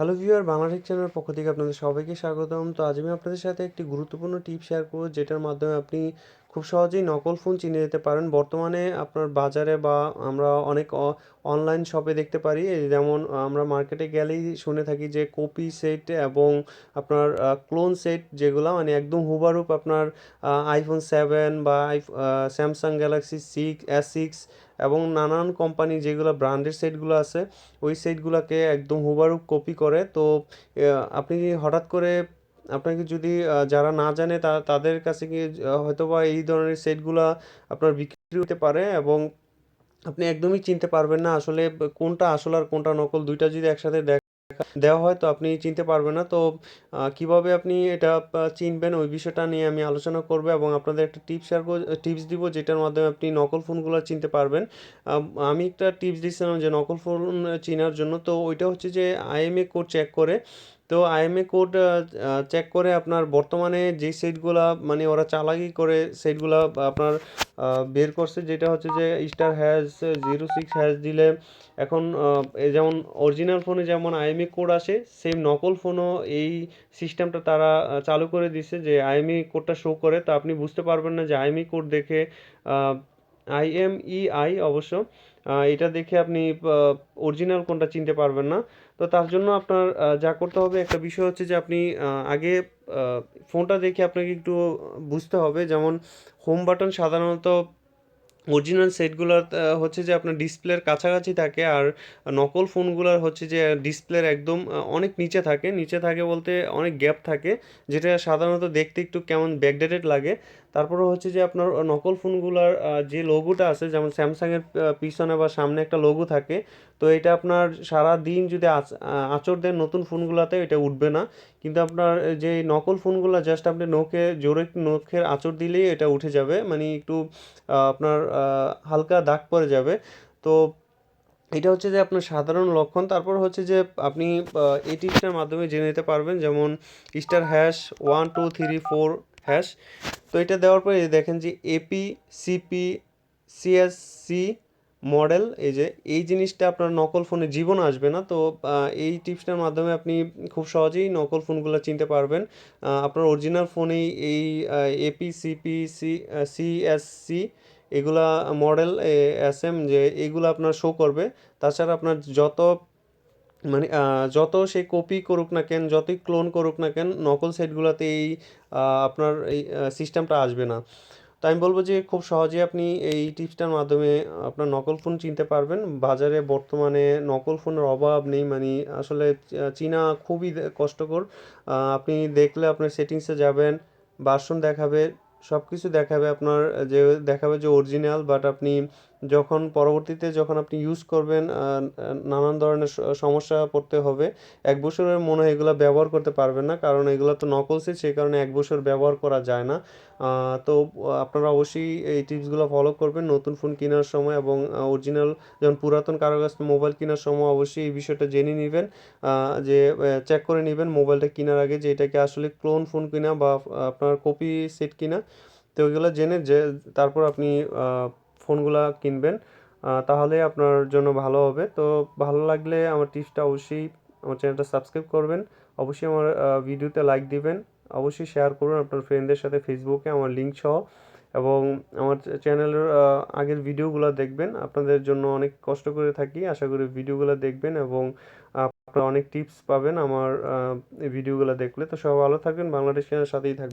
Hello viewer Bangla Tech চ্যানেলের পক্ষ থেকে আপনাদের সবাইকে স্বাগতম। তো আজ আমি আপনাদের সাথে একটি গুরুত্বপূর্ণ টিপ শেয়ার করব, যেটার মাধ্যমে আপনি খুব সহজেই নকল ফোন চিনে যেতে পারেন। বর্তমানে আপনার বাজারে বা আমরা অনেক অনলাইন শপে দেখতে পারি যেমন আমরা মার্কেটে গেলেই শুনে থাকি যে কপি সেট এবং আপনার ক্লোন সেট যেগুলো মানে একদম হুবারুপ আপনার আইফোন সেভেন বা Samsung Galaxy six S six এবং নানান কোম্পানি যেগুলো ব্র্যান্ডের সেটগুলো আছে, ওই সেটগুলোকে একদম হুবারুপ কপি করে। তো আপনি হঠাৎ করে আপনাকে যদি যারা না জানে তা, তাদের কাছে গিয়ে হয়তো বা এই ধরনের সেটগুলো আপনার বিক্রি হতে পারে এবং আপনি একদমই চিনতে পারবেন না আসলে কোনটা আসল আর কোনটা নকল। দুইটা যদি একসাথে দেখ, দেওয়া হয় তো আপনি চিনতে পারবেন না। তো কীভাবে আপনি এটা চিনবেন ওই বিষয়টা নিয়ে আমি আলোচনা করব এবং আপনাদের একটা টিপস শেয়ার টিপস দিব যেটার মাধ্যমে আপনি নকল ফোনগুলো চিনতে পারবেন। আমি একটা টিপস দিচ্ছিলাম যে নকল ফোন চেনার জন্য। তো ওইটা হচ্ছে যে আইএমএ কোড চেক করে তো আইএমএ কোড চেক করে আপনার বর্তমানে যে সেটগুলা মানে ওরা চালাকি করে সেটগুলা আপনার বের করছে, যেটা হচ্ছে যে star hash zero six hash দিলে এখন যেমন অরিজিনাল ফোনে যেমন আইএমই কোড আসে সেম নকল ফোনও এই সিস্টেমটা তারা চালু করে দিছে যে আইএমই কোডটা শো করে। তো আপনি বুঝতে পারবেন না যে আইএমই কোড দেখে আইএমইআই অবশ্য। এটা দেখে আপনি অরিজিনাল কোনটা চিনতে পারবেন না। তো তার জন্য আপনার যা করতে হবে, একটা বিষয় হচ্ছে যে আপনি আগে ফোনটা দেখে আপনাকে একটু বুঝতে হবে। যেমন হোম বাটন সাধারণত অরিজিনাল সেটগুলোর হচ্ছে যে আপনার ডিসপ্লের কাছাকাছি থাকে আর নকল ফোনগুলোর হচ্ছে যে ডিসপ্লের একদম অনেক নিচে থাকে। নিচে থাকে বলতে অনেক গ্যাপ থাকে, যেটা সাধারণত দেখতে একটু কেমন ব্যাকডেটেড লাগে। তারপরে হচ্ছে যে আপনার নকল ফোনগুলোর যে লোগোটা আছে, যেমন স্যামসাংয়ের পিছনে বা সামনে একটা লোগো থাকে, তো এটা আপনার সারা দিন যদি আচর দেন নতুন ফোনগুলোতে, এটা উঠবে না। কিন্তু আপনার যে নকল ফোনগুলো জাস্ট আপনি নখে, জোরে নখের আচর দিলেই এটা উঠে যাবে। মানে একটু আপনার হালকা দাগ পড়ে যাবে। তো এটা হচ্ছে যে আপনার সাধারণ লক্ষণ। তারপর হচ্ছে যে আপনি এই টিপসটার মাধ্যমে জেনে নিতে পারবেন, যেমন star hash, one, two, three, four hash. তো এটা দেওয়ার পরে দেখেন যে এপি সিপি সিএসসি মডেল, এই যে এই জিনিসটা আপনার নকল ফোনে জীবন আসবে না। তো এই টিপসটার মাধ্যমে আপনি খুব সহজেই নকল ফোনগুলো চিনতে পারবেন। আপনার অরিজিনাল ফোনেই এই এপি সিপি সি সিএসসি এগুলা মডেল এস এম যে এগুলো আপনার শো করবে। তাছাড়া আপনার যত মানে যত সে কপি করুক না কেন, যতই ক্লোন করুক না কেন, নকল সাইটগুলোতে এই আপনার এই সিস্টেমটা আসবে না। তো আমি বলব যে খুব সহজে আপনি এই টিপসটার মাধ্যমে আপনার নকল ফোন চিনতে পারবেন। বাজারে বর্তমানে নকল ফোনের অভাব নেই মানে আসলে চীনা খুবই কষ্টকর। আপনি দেখলে আপনার সেটিংসে যাবেন বাসন দেখাবে সব কিছু দেখাবে আপনার যে দেখাবে যে অরিজিনাল বাট আপনি যখন পরবর্তীতে যখন আপনি ইউজ করবেন নানান ধরনের সমস্যা পড়তে হবে, এক বছরের মনে হয় এগুলো ব্যবহার করতে পারবেন না, কারণ এগুলো তো নকলসে সেই কারণে এক বছর ব্যবহার করা যায় না। তো, আপনারা অবশ্যই এই টিপসগুলো ফলো করবেন, নতুন ফোন কেনার সময় এবং অরিজিনাল যেমন পুরাতন কারও কাছ মোবাইল কেনার সময় অবশ্যই এই বিষয়টা জেনে নেবেন যে চেক করে নেবেন মোবাইলটা কেনার আগে যে, এটাকে আসলে ক্লোন ফোন কিনা বা আপনার কপি সেট কিনা। তো ওইগুলো জেনে যে, তারপর আপনি ফোনগুলো কিনবেন তাহলে আপনার জন্য ভালো হবে। তো ভালো লাগলে আমার টিপসটা অবশ্যই আমার চ্যানেলটা সাবস্ক্রাইব করবেন। অবশ্যই আমার ভিডিওতে লাইক দিবেন। অবশ্যই শেয়ার করুন আপনার ফ্রেন্ডদের সাথে ফেসবুকে আমার লিঙ্ক সহ। এবং আমার চ্যানেলের আগের ভিডিওগুলো দেখবেন। আপনাদের জন্য অনেক কষ্ট করে থাকি, আশা করি ভিডিওগুলো দেখবেন এবং আপনারা অনেক টিপস পাবেন আমার ভিডিওগুলো দেখলে। তো সব ভালো থাকবেন। বাংলাদেশ চ্যানেলের সাথেই থাকবেন।